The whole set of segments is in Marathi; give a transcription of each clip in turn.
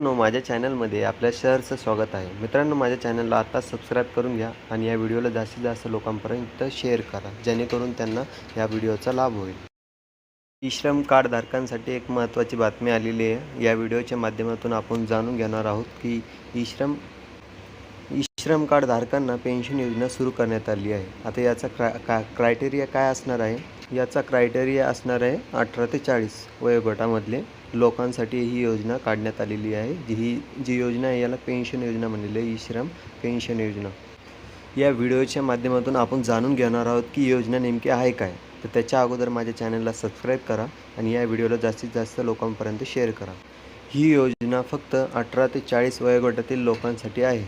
नो माझ्या चॅनलमध्ये आपल्या शहरचं स्वागत आहे. मित्रांनो माझ्या चॅनलला आता सबस्क्राईब करून घ्या आणि या व्हिडिओला जास्तीत जास्त लोकांपर्यंत शेअर करा जेणेकरून त्यांना या व्हिडिओचा लाभ होईल. ई श्रम एक महत्त्वाची बातमी आलेली आहे. या व्हिडिओच्या माध्यमातून आपण जाणून घेणार आहोत की ई श्रम ई श्रम पेन्शन योजना सुरू करण्यात आली आहे. आता याचा क्रा का क्रायटेरिया काय असणार आहे? याचा क्रायटेरिया असणार आहे अठरा ते चाळीस वयोगटामधले लोकांसाठी ही योजना काढण्यात आलेली आहे. जी ही जी योजना आहे याला पेन्शन योजना म्हणलेली आहे ई श्रम पेन्शन योजना. या व्हिडिओच्या माध्यमातून आपण जाणून घेणार आहोत की योजना नेमकी आहे काय. तर त्याच्या अगोदर माझ्या चॅनलला सबस्क्राईब करा आणि या व्हिडिओला जास्तीत जास्त लोकांपर्यंत शेअर करा. ही योजना फक्त अठरा ते चाळीस वयोगटातील लोकांसाठी आहे.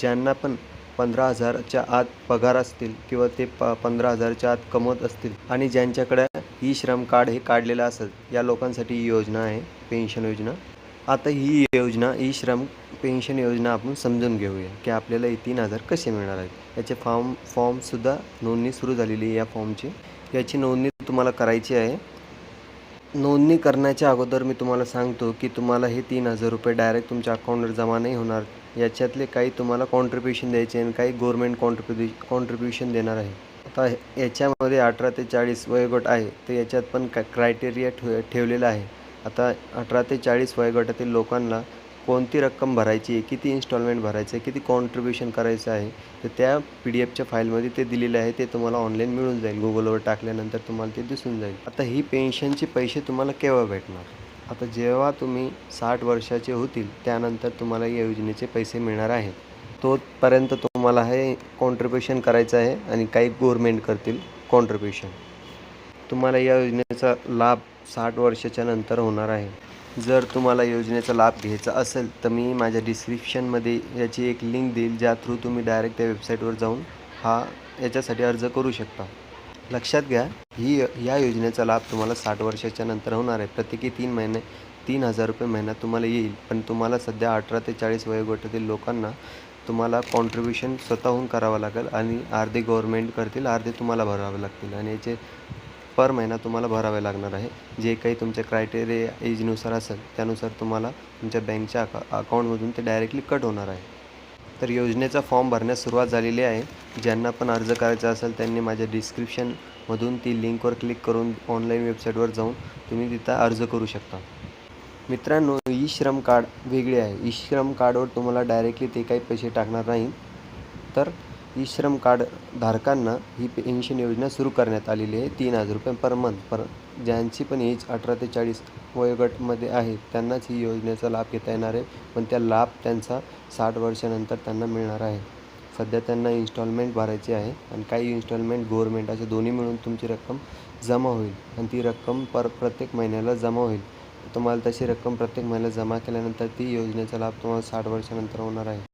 ज्यांना पण पंधरा हजारच्या आत पगार असतील किंवा ते प पंधरा हजारच्या आत कमवत असतील आणि ज्यांच्याकडे ई श्रम कार्ड हे काढलेलं असेल या लोकांसाठी ही योजना आहे पेन्शन योजना. आता ही योजना ई श्रम पेन्शन योजना आपण समजून घेऊया की आपल्याला हे तीन हजार कसे मिळणार आहेत. याचे फॉर्म फॉर्मसुद्धा नोंदणी सुरू झालेली आहे या फॉर्मची. याची नोंदणी तुम्हाला करायची आहे. नोंदणी करण्याच्या अगोदर मी तुम्हाला सांगतो की तुम्हाला हे तीन हजार रुपये डायरेक्ट तुमच्या अकाउंटवर जमा नाही होणार. याच्यातले काही तुम्हाला कॉन्ट्रीब्युशन द्यायचे आणि काही गव्हर्मेंट कॉन्ट्रीब्यु कॉन्ट्रीब्युशन देणार आहे. आता याच्यामध्ये अठरा ते चाळीस वयोगट आहे तर याच्यात पण काय क्रायटेरिया ठेव ठेवलेला आहे. आता अठरा ते चाळीस वयोगटातील लोकांना कोणती रक्कम भरायची आहे किती इन्स्टॉलमेंट भरायचं आहे किती कॉन्ट्रीब्युशन करायचं आहे तर त्या पी डी एफच्या फाईलमध्ये ते दिलेले आहे ते तुम्हाला ऑनलाईन मिळून जाईल. गुगलवर टाकल्यानंतर तुम्हाला ते दिसून जाईल. आता ही पेन्शनचे पैसे तुम्हाला केव्हा भेटणार? आता जेव्हा तुम्ही साठ वर्षाचे होतील त्यानंतर तुम्हाला या योजनेचे पैसे मिळणार आहेत. तोपर्यंत तुम्हाला हे कॉन्ट्रीब्युशन करायचं आहे आणि काही गव्हर्मेंट करतील कॉन्ट्रीब्युशन तुम्हाला या योजनेचा लाभ साठ वर्षाच्या नंतर होणार आहे. जर तुम्हाला योजनेचा लाभ घ्यायचा असेल तर मी माझ्या डिस्क्रिप्शनमध्ये याची एक लिंक देईल ज्या थ्रू तुम्ही डायरेक्ट त्या वेबसाईटवर जाऊन हा याच्यासाठी अर्ज करू शकता. लक्षात घ्या ही या योजनेचा लाभ तुम्हाला साठ वर्षाच्या नंतर होणार आहे. प्रत्येकी तीन महिने तीन हजार रुपये महिना तुम्हाला येईल. पण तुम्हाला सध्या अठरा ते चाळीस वयोगटातील लोकांना तुम्हाला कॉन्ट्रीब्युशन स्वतःहून करावं लागेल आणि अर्धे गव्हर्मेंट करतील अर्धे तुम्हाला भरावे लागतील. आणि याचे पर महिना तुम्हाला भरावे लागणार आहे. जे काही तुमच्या क्रायटेरिया एजनुसार असेल त्यानुसार तुम्हाला तुमच्या बँकच्या अका अकाउंटमधून ते डायरेक्टली कट होणार आहे. तर योजनेचा फॉर्म भरण्यास सुरुवात झालेली आहे. ज्यांना पण अर्ज करायचा असेल त्यांनी माझ्या डिस्क्रिप्शनमधून ती लिंकवर क्लिक करून ऑनलाईन वेबसाईटवर जाऊन तुम्ही तिथं अर्ज करू शकता. मित्रांनो ई श्रम कार्ड वेगळे आहे. ई श्रम कार्डवर तुम्हाला डायरेक्टली ते काही पैसे टाकणार नाही. तर ई श्रम कार्ड धारकांना ही पेन्शन योजना सुरू करण्यात आलेली आहे. तीन हजार रुपये पर मंथ पर. ज्यांची पण एज अठरा ते चाळीस वयोगटमध्ये आहे त्यांनाच ही योजनेचा लाभ घेता येणार आहे. पण त्या लाभ त्यांचा साठ वर्षानंतर त्यांना मिळणार आहे. सध्या त्यांना इन्स्टॉलमेंट भरायची आहे आणि काही इन्स्टॉलमेंट गव्हर्मेंट असे दोन्ही मिळून तुमची रक्कम जमा होईल आणि ती रक्कम पर प्रत्येक महिन्याला जमा होईल. तुम्हाला तशी रक्कम प्रत्येक महिन्याला जमा केल्यानंतर ती योजनेचा लाभ तुम्हाला साठ वर्षानंतर होणार आहे.